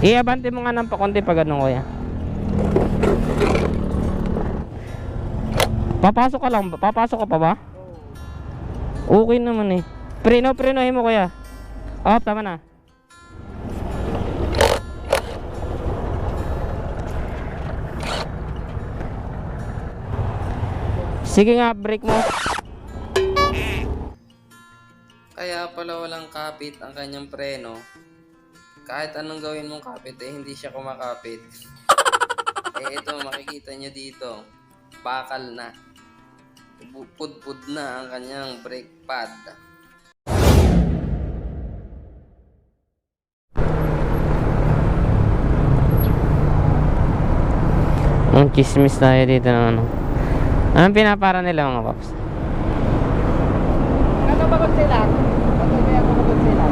Iabante mo nga ng pakonti pag ganun kuya. Papasok ka lang? Papasok ka pa ba? Okay naman eh. Preno, prenohin mo kuya. Oh, tama na. Sige nga, break mo. Kaya pala walang kapit ang kanyang preno. Kahit anong gawin mong kapit eh hindi siya kumakapit. eh ito makikita nyo dito. Bakal na. Pudpud na ang kanyang brake pad. Ang chismis tayo dito ng ano. Anong pinapara nila mga paps? Ano ba sila? Ano ba ako kung sila?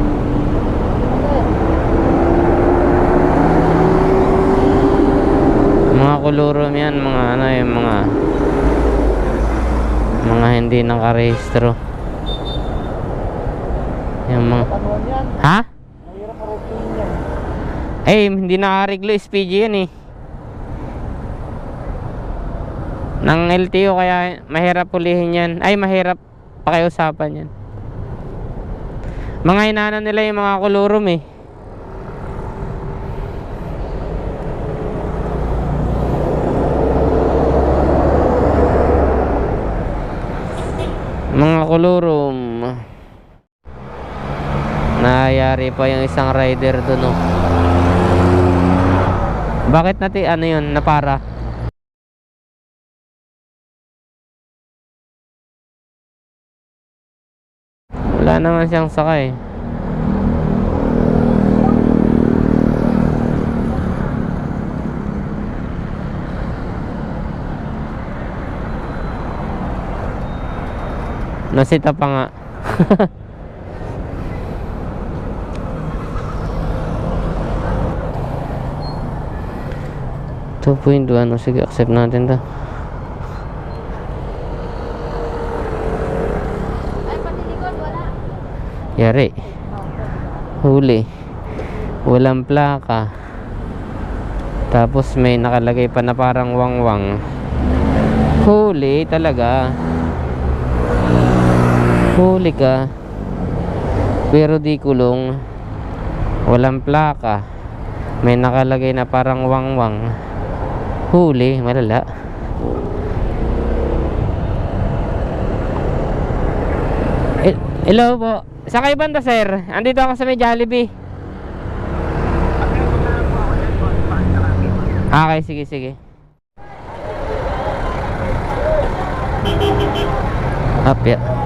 Mga kulurom yan, mga ano yung mga mga hindi nakarehistro. Yung mga. Ha? Eh, hindi nakareglo SPG yan eh. Ng LTO kaya mahirap pulihin yan. Ay, mahirap pakiusapan yan. Mga inana nila yung mga kulurom eh. Mga kulurom. Nayari pa yung isang rider doon oh. Bakit natin ano yun, napara? Wala naman siyang sakay. Nasita pa nga. Two point ano, sige, accept natin to. Yari. Huli. Walang plaka. Tapos may nakalagay pa na parang wangwang. Huli talaga. Huli ka. Pero di kulong. Walang plaka. May nakalagay na parang wangwang. Huli, malala. Hello po. Sa kayo banda, sir? Andito ako sa may Jollibee. Okay, sige, sige. Up, yeah.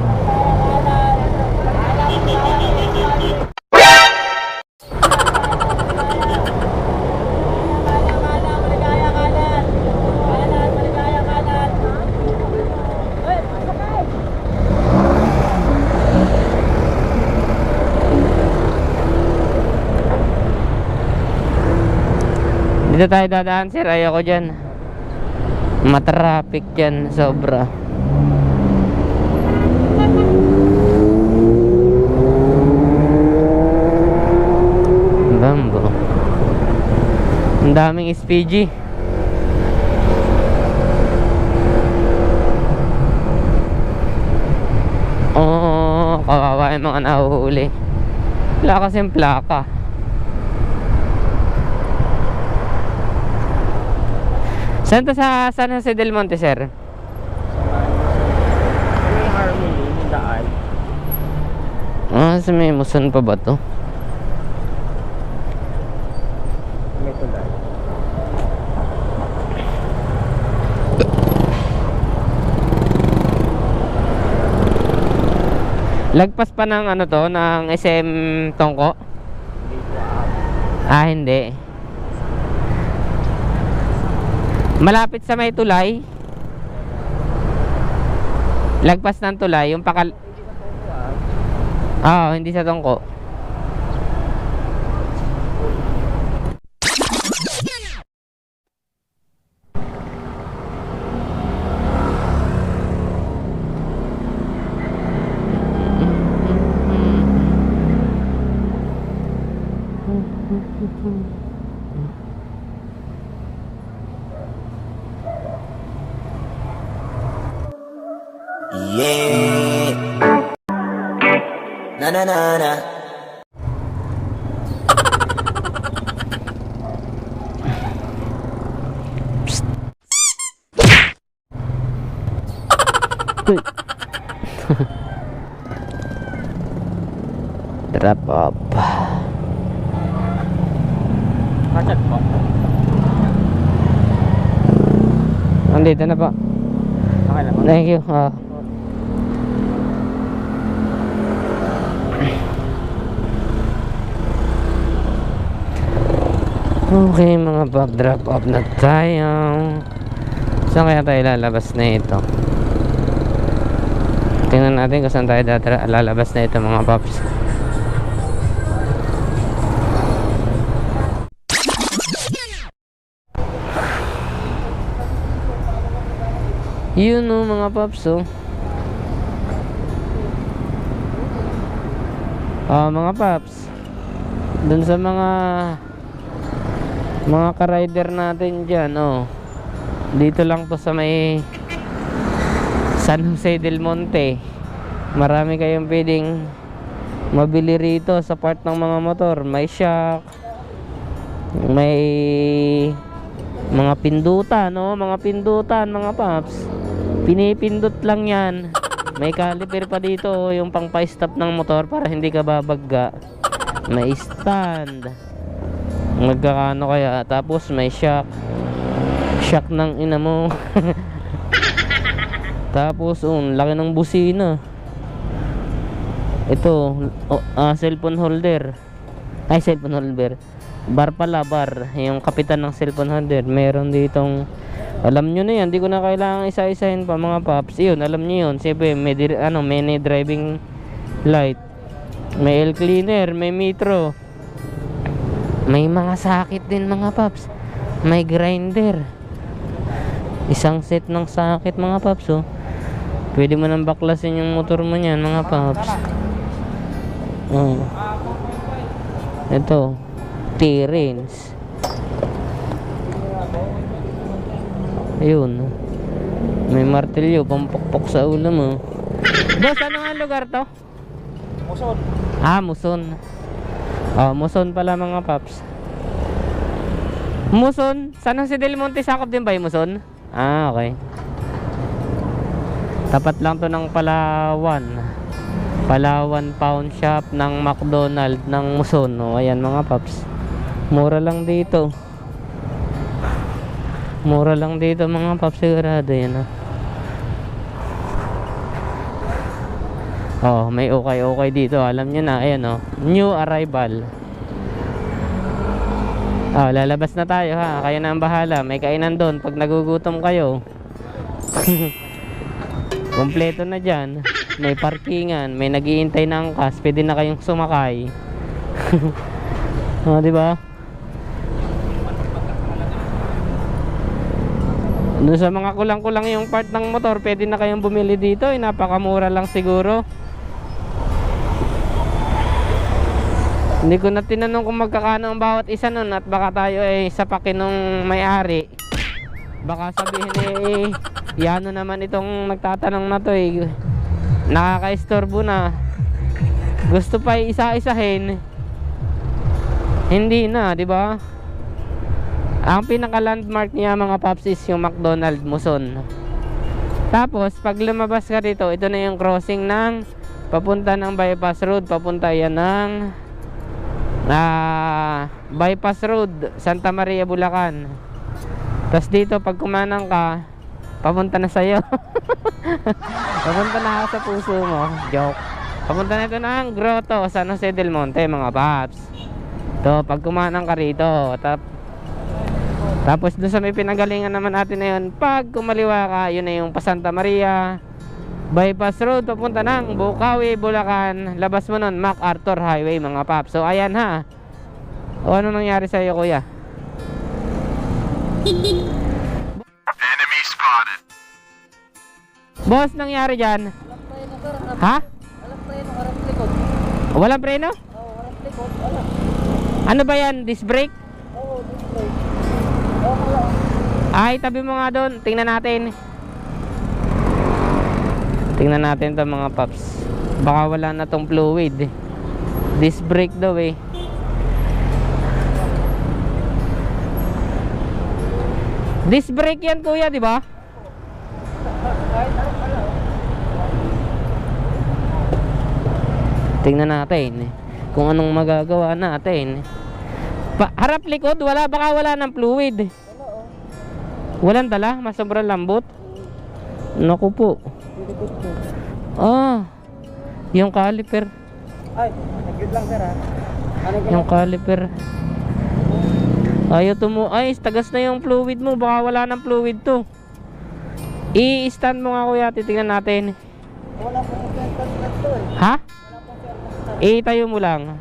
Dito tayo dadaan, sir. Ayoko dyan. Matraffic dyan, sobra. Bambo. Ang daming SPG. Oo, kawawa yung mga nahuhuli. Wala kasing plaka. Saan to sa San Jose del Monte, sir? May harmony, daan. Ah, sa may Muson pa ba to? May. Lagpas pa ng ano to, ng SM Tongko? Ah, hindi. Malapit sa may tulay. Lagpas ng tulay, yung pakal... Ah, hindi sa Yeah. Na na na na. Drop up. Bakit po? Nandito na po. Okay na po. Thank you. Uh, Okay mga pop, drop off na tayo. Saan kaya tayo lalabas na ito? Tingnan natin kung saan tayo datra- lalabas na ito mga pops. Yun o mga paps oh. Ah, mga paps. Dun sa mga mga ka-rider natin diyan oh. Dito lang to sa may San Jose del Monte. Marami kayong pwedeng mabili rito sa part ng mga motor. May shock. May mga pindutan, no? Mga pindutan, mga paps. Pinipindot lang yan. May caliper pa dito, oh, yung pang stop ng motor para hindi ka babagga. May stand. Magkakano kaya? Tapos may shock. Shock ng ina mo. Tapos, um, laki ng busina. Ito, oh, ah, cellphone holder. Ay, cellphone holder. Bar pala, bar. Yung kapitan ng cellphone holder. Meron ditong alam nyo na yan, di ko na kailangan isa-isahin pa mga paps. Yun, alam nyo yun. Siyempre, may, ano, may driving light. May air cleaner, may metro. May mga sakit din mga paps. May grinder. Isang set ng sakit mga paps oh. Pwede mo nang baklasin yung motor mo niyan mga paps. Oh. Ito. T-Rains. Ayun. May martilyo, pampukpok sa ulo mo. Boss, ano nga lugar to? Muson. Ah, Muson. Oh, Muson pala mga paps. Muson? San Jose del Monte sakop din ba yung Muson? Ah, okay. Tapat lang to ng Palawan. Palawan Pound Shop ng McDonald ng Muson. Oh, ayan mga paps. Mura lang dito. Mura lang dito mga paps sigurado yan ah. Oh, may okay-okay dito. Alam niyo na, ayan oh. New arrival. Oh, lalabas na tayo ha. Kayo na ang bahala. May kainan doon pag nagugutom kayo. Kompleto na dyan. May parkingan. May nagiintay na angkas. Pwede na kayong sumakay. oh, di ba? Doon sa mga kulang-kulang yung part ng motor, pwede na kayong bumili dito. Eh, napakamura lang siguro. Hindi ko na tinanong kung magkakano ang bawat isa nun at baka tayo ay sapakin ng may-ari. Baka sabihin eh, yano naman itong nagtatanong na to eh. Nakaka-istorbo na. Gusto pa isa-isahin. Hindi na, di ba? Ang pinaka-landmark niya mga paps is yung McDonald Muson. Tapos, pag lumabas ka dito, ito na yung crossing ng papunta ng bypass road, papunta yan ng ah, bypass road, Santa Maria, Bulacan. Tapos dito, pag kumanang ka, papunta na sa'yo. papunta na ako sa puso mo. Joke. Papunta na ito ng Grotto, San Jose del Monte, mga paps. To, pag kumanang ka rito, tap, tapos doon sa may pinanggalingan naman natin na yun, pag kumaliwa ka, yun na yung pa Santa Maria, bypass road, papunta ng Bukawi, Bulacan, labas mo nun, MacArthur Highway, mga pap. So, ayan ha. O, ano nangyari sa iyo, kuya? Enemy spotted. Boss, nangyari dyan? Ha? Walang preno? Ano ba yan? Disc brake? Ay, tabi mo nga doon. Tingnan natin. Tingnan natin to mga paps. Baka wala na tong fluid. Disc brake daw eh. Disc brake yan kuya, di ba? Tingnan natin kung anong magagawa natin. Pa harap likod, wala baka wala ng fluid. Walang dala, mas sobrang lambot. Naku po. Ah, yung caliper. Ay, nag lang sir ha. Ano Yung caliper. Ayaw tumu... Ay, tagas na yung fluid mo. Baka wala ng fluid to. I-stand mo nga kuya. Titingnan natin. Wala po yung center nut to eh. Ha? Itayo mo lang.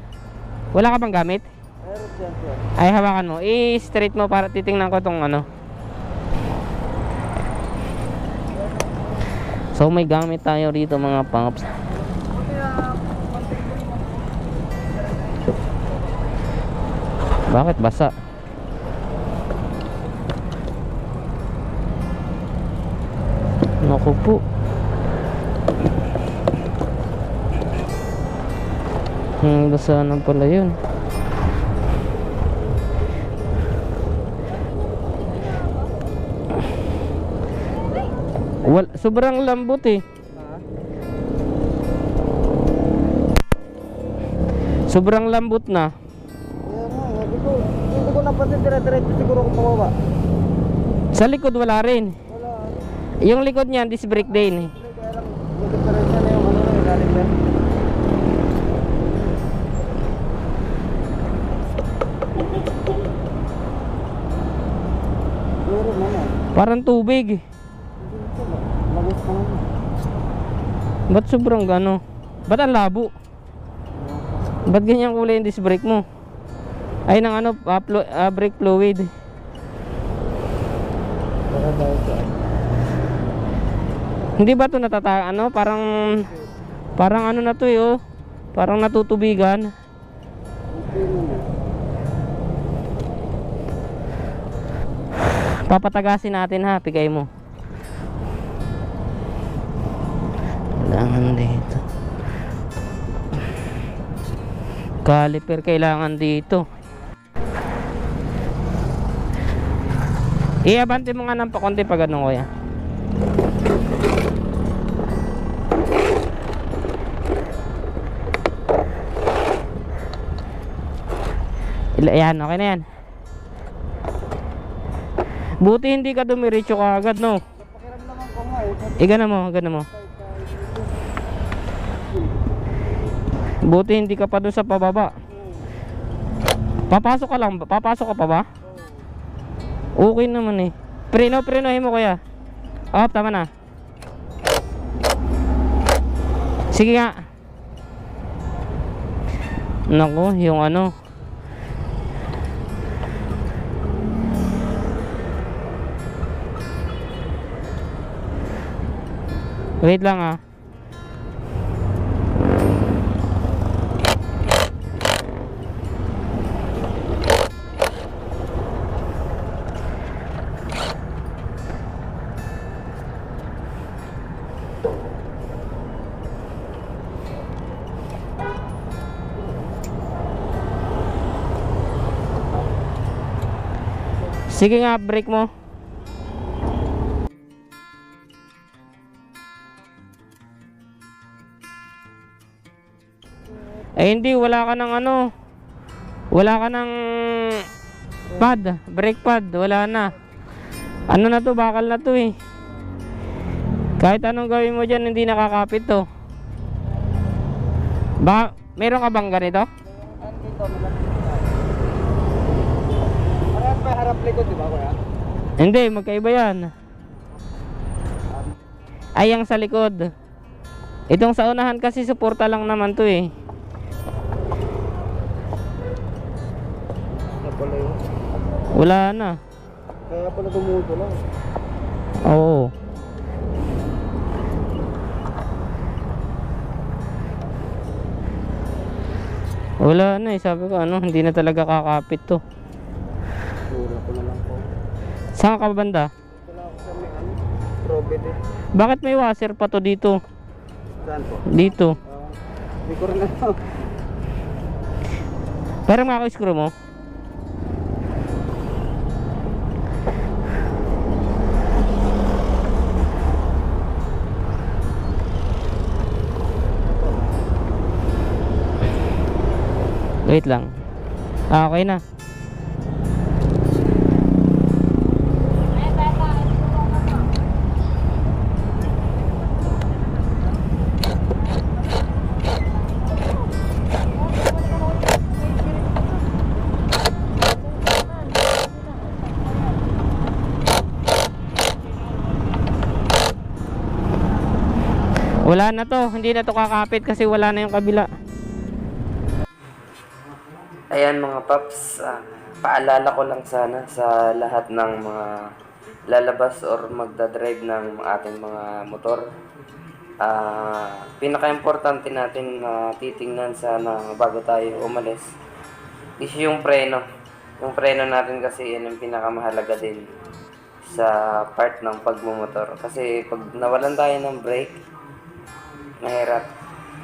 Wala ka bang gamit? Meron dyan sir. Ay, hawakan mo. I-straight mo para titingnan ko tong ano. So, may gamit tayo rito mga paps. Bakit basa? Naku po. Hmm, basa na pala yun. Wal, sobrang lambot eh. Sobrang lambot na. Kaya nga, sabi ko, hindi ko napansin dire-diretso siguro kung pababa. Sa likod wala rin. Wala. Yung likod niyan, disc brake din. Kaya lang, may diferensya na yung ano na naman. Parang tubig. Lagos naman. Ba't sobrang gano? Ba't ang labo? Ba't ganyan kulay yung disc brake mo? Ay, ng ano, ah, flu- ah, brake fluid. Hindi ba to natata ano, parang parang ano na to eh, oh. Parang natutubigan. Papatagasin natin ha, pigay mo. Kailangan dito. Caliper kailangan dito. Iabante mo nga ng pakonti pag ano kuya. Ila, yan, okay na yan. Buti hindi ka dumiretso ka agad, no? Ko nga eh. Igana mo, igana mo. Buti hindi ka pa doon sa pababa. Papasok ka lang, papasok ka pa ba? Okay naman eh. Preno, prenohin mo kuya. Oh, tama na. Sige nga. Nako, yung ano. Wait lang ah. Sige nga, break mo. Eh hindi, wala ka ng ano. Wala ka ng pad, brake pad, wala na. Ano na to, bakal na to eh. Kahit anong gawin mo dyan, hindi nakakapit to. Ba, meron ka bang ganito? Likod, di ba kuya? Hindi, magkaiba yan. Ay, ang sa likod. Itong sa unahan kasi suporta lang naman to eh. Kaya pala yun. Wala na. Kaya pala tumuto lang. Oo. Wala na eh. Sabi ko ano, hindi na talaga kakapit to. Saan ka banda? Ako sa may ano. Eh. Bakit may washer pa to dito? Saan po? Dito. Ah, Hindi ko rin alam. Parang mga screw mo. Wait lang. Ah, okay na. Na to, hindi na to kakapit kasi wala na yung kabila. Ayan mga paps, ah, paalala ko lang sana sa lahat ng mga lalabas or magdadrive ng ating mga motor. Ah, pinaka-importante natin na titingnan sana bago tayo umalis is yung preno. Yung preno natin kasi yan yung pinakamahalaga din sa part ng pagmumotor. Kasi pag nawalan tayo ng brake, mahirap.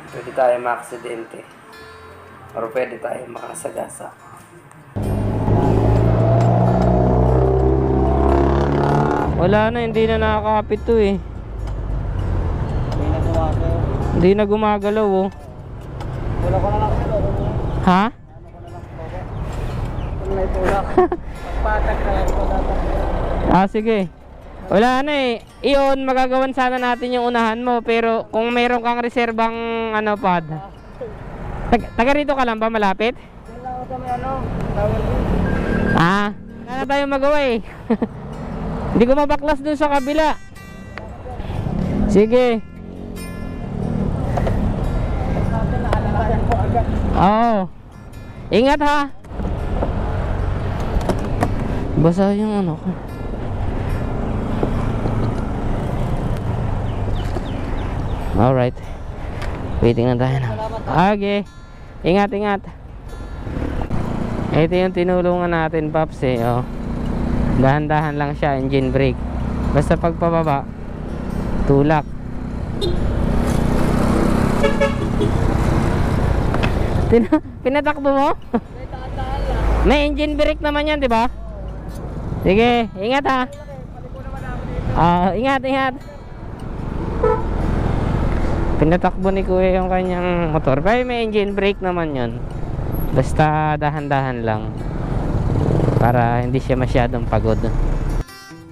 Pwede tayo maaksidente. Or pwede tayo makasagasa. Wala na, hindi na nakakapit to eh. May nagawa ko. Hindi na gumagalaw oh. Wala ko na lang ito. Ha? Kung may tulak. Patak na lang ko dapat. Ah, sige. Wala na eh. Iyon, magagawan sana natin yung unahan mo. Pero kung meron kang reserbang ano pad. Tag taga rito ka lang ba malapit? Ano. Ah, wala na tayong magawa eh. Hindi ko mabaklas dun sa kabila. Sige. Oo. Ingat ha. Basa yung ano ko. Alright. Waiting na tayo. Okay. Ingat, ingat. Ito yung tinulungan natin, Paps eh. Oh. Dahan-dahan lang siya, engine brake. Basta pagpababa, tulak. Tin- pinatakbo mo? May engine brake naman yan, di ba? Sige, ingat ha. Ah, ingat, ingat. Pinatakbo ni Kuya yung kanyang motor. Pero may engine brake naman yun. Basta dahan-dahan lang. Para hindi siya masyadong pagod.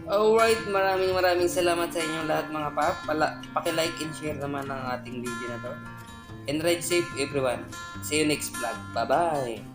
Alright, maraming maraming salamat sa inyong lahat mga pap. Pala, paki-like and share naman ang ating video na to. And ride safe everyone. See you next vlog. Bye-bye!